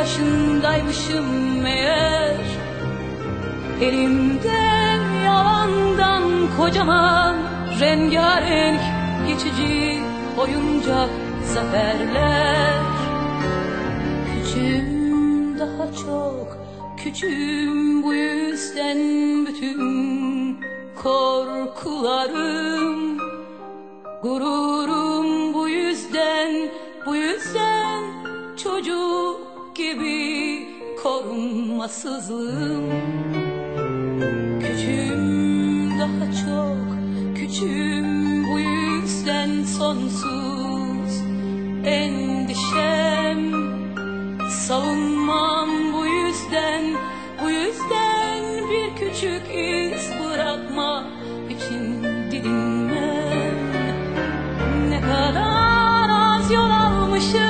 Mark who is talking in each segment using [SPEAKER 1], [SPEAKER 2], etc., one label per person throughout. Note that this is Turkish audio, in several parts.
[SPEAKER 1] başındaymışım meğer. Elimden yalandan kocaman rengarenk geçici oyuncak zaferler. Küçüğüm daha çok küçüğüm bu yüzden bütün korkularım Gururum gibi korunmasızlığım. Küçüğüm daha çok, küçüğüm bu yüzden sonsuz. Endişem Savunmam bu yüzden, bu yüzden bir küçük iz bırakma için didinmem Ne kadar az yol almışım,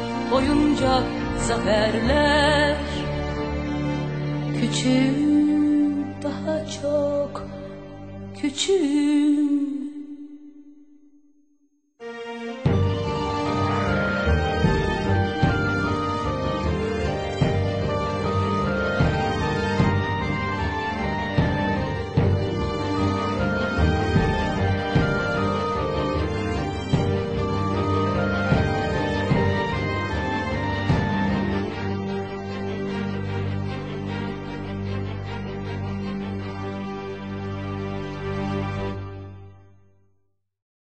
[SPEAKER 1] oyuncak zaferler. Küçüğüm daha çok küçüğüm